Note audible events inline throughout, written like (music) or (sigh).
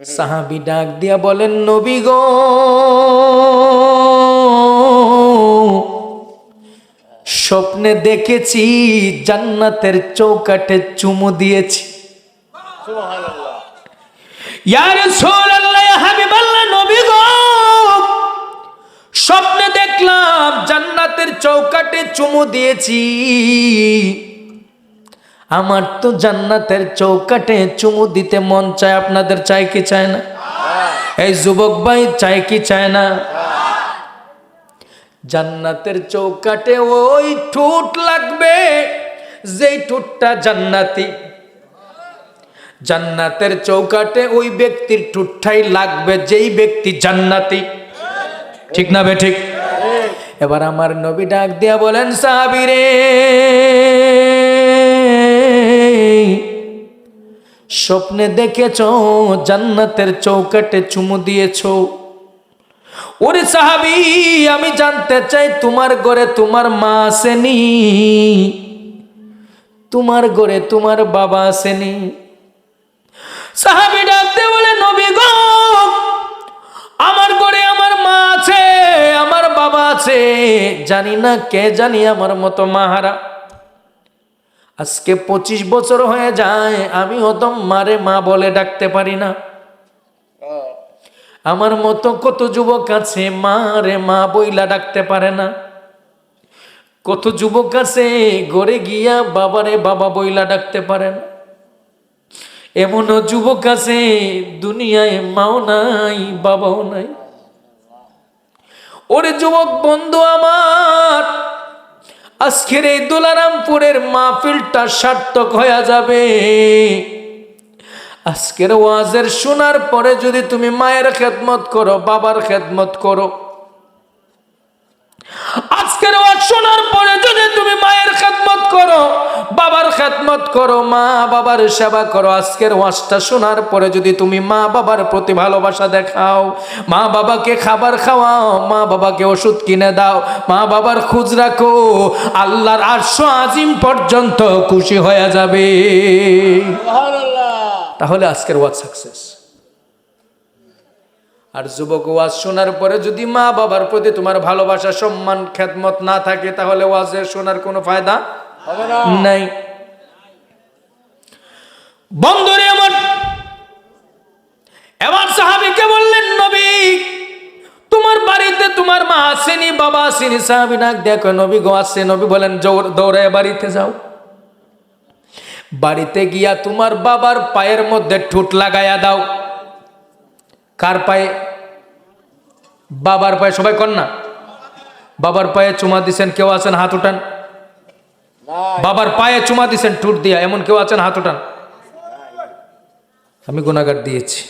সাহাবি ডাক দিয়া বলেন, নবী গো, স্বপ্নে দেখেছি, জান্নাতের চৌকাটে চুমু দিয়েছি। স্বপ্নে দেখলাম, জান্নাতের চৌকাটে চুমু দিয়েছি। আমার তো জান্নাতের চৌকাটে চুমু দিতে মন চায়, আপনাদের চাই কি চায় না? এই যুবক ভাই চাই কি চায় না? জান্নাতের চৌকাটে ওই ঠোঁট লাগবে, যেই ঠোঁটটা জান্নাতি। জান্নাতের চৌকাটে ওই ব্যক্তির ঠুঠাই লাগবে, যেই ব্যক্তি জান্নাতি। ঠিক না বে ঠিক? এবার আমার নবী ডাক দিয়া বলেন, সাহাবিরে স্বপ্নে দেখেছ, জান্নাতের চৌকাটে চুমু দিয়েছ। ওরে সাহাবি, আমি জানতে চাই, তোমার ঘরে তোমার মা আসেনি? তোমার ঘরে তোমার বাবা আসেনি? সাহাবি ডাকতে বলে, নবী গো, আমার ঘরে আমার মা আছে, আমার বাবা আছে। জানি না কে জানি আমার মতো মাহারা। আজকে পঁচিশ বছর হয়ে যায় আমি হতো মারে মা বলে ডাকতে পারি না। আমার মতো কত যুবক আছে মা রে মা বইলা ডাকতে পারে না। কত যুবক আছে গড়ে গিয়া বাবারে বাবা বইলা ডাকতে পারে না। এমনও যুবক আছে, দুনিয়ায় মাও নাই, বাবাও নাই। ওরে যুবক বন্ধু আমার আজকের এই দুলারামপুরের মাহফিলটা সার্থক হয়ে যাবে। আজকের ওয়াজের শোনার পরে যদি তুমি মায়ের খেদমত করো, বাবার খেদমত করো। আজকের ওয়াজ শোনার পরে যদি খেদমত করো মা বাবার সেবা করো। আজকের ওয়াজটা শোনার পরে যদি তুমি মা বাবার প্রতি ভালোবাসা দেখাও মা বাবাকে খাবার খাওয়াও মা বাবাকে ওষুধ কিনে দাও মা বাবার খোঁজ রাখো আল্লাহর আটশো আজিম পর্যন্ত খুশি হয়ে যাবে। তাহলে আজকের ওয়াজ সাকসেস আর যুবক ওয়াজ শোনার পরে যদি মা বাবার প্রতি তোমার ভালোবাসা সম্মান খেদমত না থাকে তাহলে ওয়াজের শোনার কোনো ফায়দা নাই। বন্ধুরে আমার। এবার সাহাবিকে বললেন নবী তোমার বাড়িতে তোমার মা আসেনি বাবা আসেনি। সাহাবি নাক দেখো নবী গো আসছে। নবী বলেন দৌড়ায় বাড়িতে যাও। বাড়িতে গিয়া তোমার বাবার পায়ের মধ্যে ঠুট লাগাইয়া দাও। কার পায়ে? বাবার পায়ে। সবাই কর না? বাবার পায়ে চুমা দিছেন কেউ আছেন? হাত উঠান। বাবার পায়ে চুমা দিছেন ঠুট দিয়া। এমন কেউ আছেন? হাত উঠান। আমি গুণাগার দিয়েছি।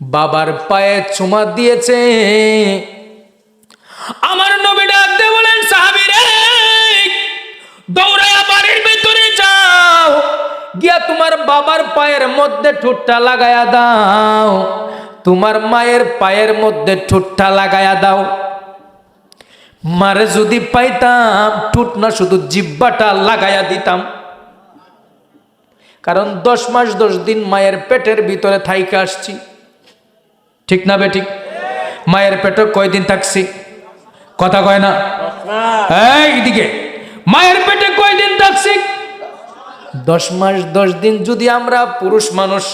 বাবার পায়ে চুমা দিয়েছে। আমার নবী ডাকতে বলেন সাহাবীরে দৌড়ায়া বাড়ির ভিতরে যাও। গিয়া তোমার বাবার পায়ের মধ্যে ঠোঁটটা লাগায়া দাও। তোমার মায়ের পায়ের মধ্যে ঠোঁটটা লাগায়া দাও। মারে যদি পাইতাম, ঠুট না, শুধু জিব্বাটা লাগায়া দিতাম। কারণ দশ মাস দশ দিন মায়ের পেটের ভিতরে থাইকে আসছি। ঠিক না বে ঠিক? মায়ের পেটে কয়দিন থাকছি? কথা কয় না? এইদিকে মায়ের পেটে কয়দিন থাকছি? দশ মাস দশ দিন যদি আমরা পুরুষ মানুষ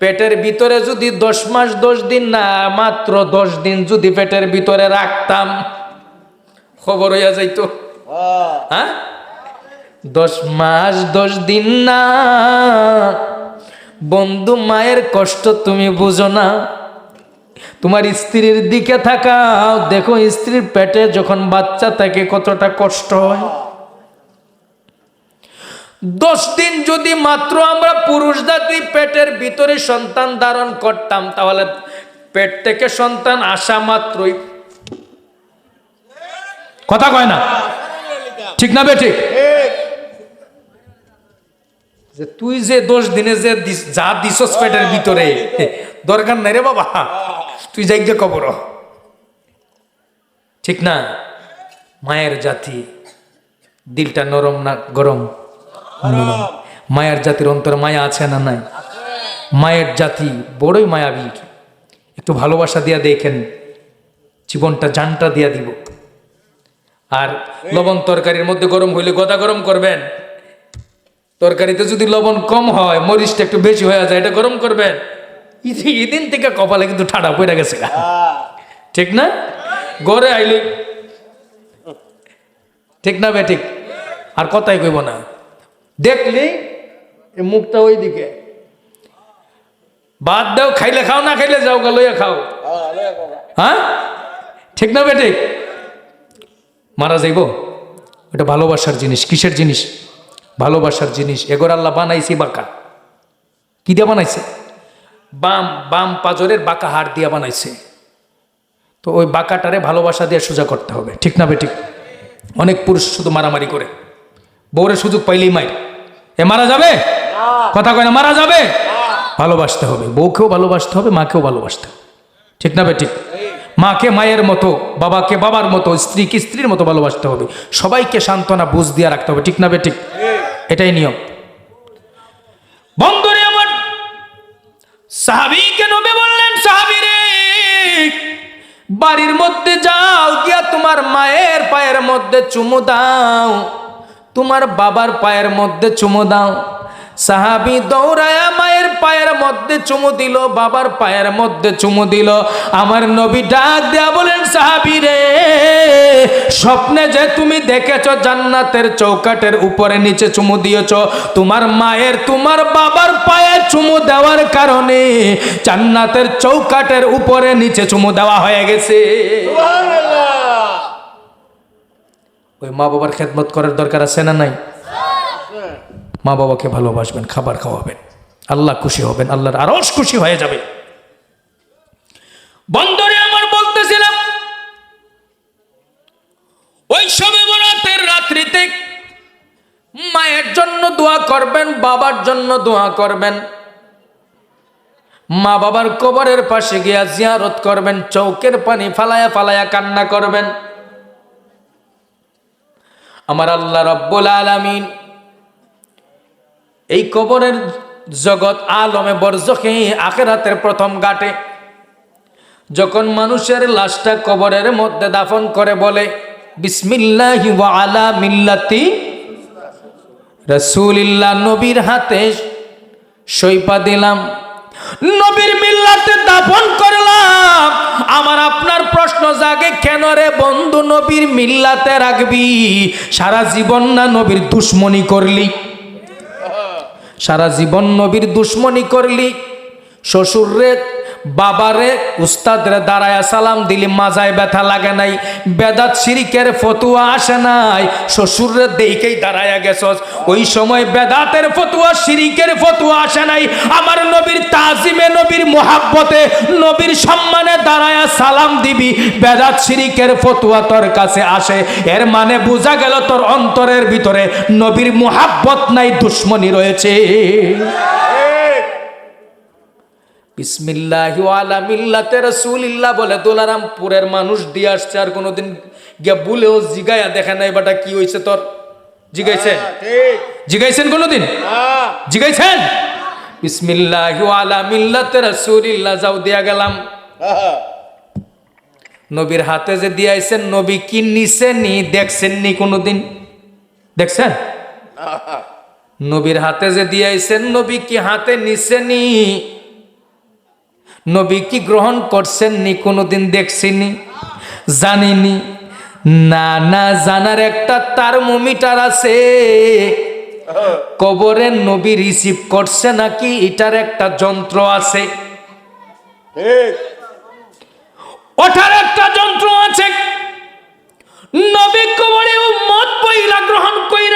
পেটের ভিতরে যদি দশ মাস দশ দিন না মাত্র দশ দিন যদি পেটের ভিতরে রাখতাম খবর হইয়া যাইতো। হ্যাঁ? দশ মাস, দশ দিন না। বন্ধু, মায়ের কষ্ট তুমি বুঝো না। তোমার স্ত্রীর দিকে থাকাও দেখো, স্ত্রীর পেটে যখন বাচ্চা থাকে, কতটা কষ্ট হয়। দশ দিন যদি মাত্র আমরা পুরুষ জাতি পেটের ভিতরে সন্তান ধারণ করতাম, তাহলে পেট থেকে সন্তান আসা মাত্রই। কথা কয় না। ঠিক না বেঠিক যে তুই যে দশ দিনে যে যা দিছস পেটের ভিতরে (laughs) দরকার নাই রে বাবা। তুই যাই যাইগে কবর। ঠিক না? মায়ের জাতি দিলটা নরম না গরম? মায়ের জাতির অন্তরে মায়া আছে না নাই? মায়ের জাতি বড়ই মায়াবী একটু ভালোবাসা দিয়া দেখেন জীবনটা জানটা দিয়া দিব। আর লবণ তরকারির মধ্যে গরম হইলে গদা গরম করবেন। তরকারিতে যদি লবণ কম হয়, মরিচটা একটু বেশি হয়ে যায়, এটা গরম করবেন? এদিন থেকে কপালে কিন্তু ঠাডা পড়ে গেছে। ঠিক না? গড়ে আইলে ঠিক না বে, ঠিক। আর কথাই কইব না। দেখলি মুখটা ওই দিকে বাদ দাও, খাইলে খাও, না খাইলে যাও গা, লইয়া খাও। হ্যাঁ ঠিক না বে, ঠিক? মারা যাইব? এটা ভালোবাসার জিনিস, কিসের জিনিস? ভালোবাসার জিনিস। এগোর আল্লাহ বানাইছি বাঁকা। কি দিয়ে বানাইছে? বাম বাম পাজরের বাঁকা হাড় দিয়ে বানাইছে। তো ওই বাঁকাটারে ভালোবাসা দিয়ে সোজা করতে হবে। ঠিক না বে ঠিক অনেক পুরুষ শুধু মারামারি করে। বউরে সুযোগ পাইলেই মায়ের এ মারা যাবে? কথা কয় না, মারা যাবে? ভালোবাসতে হবে। বউকেও ভালোবাসতে হবে, মাকেও ভালোবাসতে হবে। ঠিক না বে ঠিক মাকে মায়ের মতো, বাবাকে বাবার মতো, স্ত্রীকে স্ত্রীর মতো ভালোবাসতে হবে। সবাইকে সান্ত্বনা, বুঝ দিয়ে রাখতে হবে। ঠিক না বে ঠিক এটাই নিয়ম। বন্ধুরে আমার সাহাবিকে নবে বললেন সাহাবি রে বাড়ির মধ্যে যাও, গিয়া তোমার মায়ের পায়ের মধ্যে চুমু দাও, তোমার বাবার পায়ের মধ্যে চুমু দাও। সাহাবি দৌড়ায় পায়ের মধ্যে চুমু দিল বাবার পায়ের মধ্যে চুমু দিল। আমার নবী ডাক দেয়া বলেন সাহাবি রে স্বপ্নে যে তুমি দেখেছ জান্নাতের চৌকাটের উপরে নিচে চুমু দিয়েছ তোমার মায়ের তোমার বাবার পায়ে চুমু দেওয়ার কারণে জান্নাতের চৌকাটের উপরে নিচে চুমু দেওয়া হয়ে গেছে। ওই মা বাবার খেদমত করার দরকার আছে না নাই? মা বাবাকে ভালোবাসবেন খাবার খাওয়াবেন। আল্লাহ খুশি হবেন, আল্লাহর আরস খুশি হয়ে যাবে। বন্দরে আমার বলতেছিলাম ওই সবে বরাতের রাত্রিতে মায়ের জন্য দোয়া করবেন, বাবার জন্য দোয়া করবেন। মা বাবার কবরের পাশে গিয়া জিয়ারত করবেন, চৌকের পানি ফালায়া ফালায়া কান্না করবেন। আমার আল্লাহ রব্বুল আলামিন এই কবরের জগৎ আলমে বরজখে, আখেরাতের প্রথম ঘাটে। যখন মানুষের লাশটা কবরের মধ্যে দাফন করে বলে, বিসমিল্লাহি আলা মিল্লাতি রাসূলিল্লাহ নবীর হাতে সইপা দিলাম। নবীর মিল্লাতে দাফন করলাম। আমার আপনার প্রশ্ন জাগে, কেন রে বন্ধু নবীর মিল্লাতে রাখবি? সারা জীবন না নবীর দুশ্মনী করলি। সারা জীবন নবীর দুশ্মনী করলি শ্বশুর রে বাবারে, উস্তাদরে দাঁড়ায় সালাম দিলি, মাজায় ব্যথা লাগে নাই, বেদাত শিরিকের ফতুয়া আসে নাই শ্বশুরে দেখেই দাঁড়ায় গেছস। ওই সময় বেদাতের ফতুয়া, শিরিকের ফতুয়া আসে নাই, আমার নবীর তাজিমে, নবীর মোহাব্বতে, নবীর সম্মানে দাঁড়ায় সালাম দিবি, বেদাত শিরিকের ফতুয়া তোর কাছে আসে। এর মানে বোঝা গেল তোর অন্তরের ভিতরে নবীর মোহাব্বত নাই, দুশ্মনী রয়েছে। বিসমিল্লাহি ওয়ালা মিল্লাতে রাসূলিল্লাহ বলে দোলারামপুরের মানুষ দিয়ে আসছে আর কোনোদিন গিয়া বলেও জিগায়া দেখে নাই বাটা কি হইছে তোর? জিগাইছেন জিগাইছেন কোনোদিন? হ্যাঁ। জিগাইছেন? বিসমিল্লাহি ওয়ালা মিল্লাতে রাসূলিল্লাহ যাও দিয়া গেলাম। হ্যাঁ। নবীর হাতে যে দিয়াইছেন নবী কি নিছেন নি দেখছেন নি কোনোদিন? দেখছেন? নবীর হাতে যে দিয়াইছেন নবী কি হাতে নিছেন নি? নবী কি গ্রহণ করছেন নি কোনোদিন দেখছিনি জানিনি না না জানার একটা থার্মোমিটার আছে। কবরে নবী রিসিভ করছে নাকি? এটার একটা যন্ত্র আছে। ওঠার একটা যন্ত্র আছে। নবী কবরে মত পইরা গ্রহণ কইরা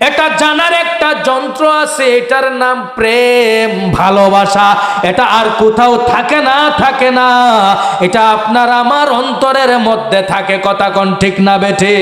এটা জানার একটা যন্ত্র আছে, এটার নাম প্রেম ভালোবাসা। এটা আর কোথাও থাকে না থাকে না। এটা আপনার আমার অন্তরের মধ্যে থাকে, কথা কন ঠিক না বেঠে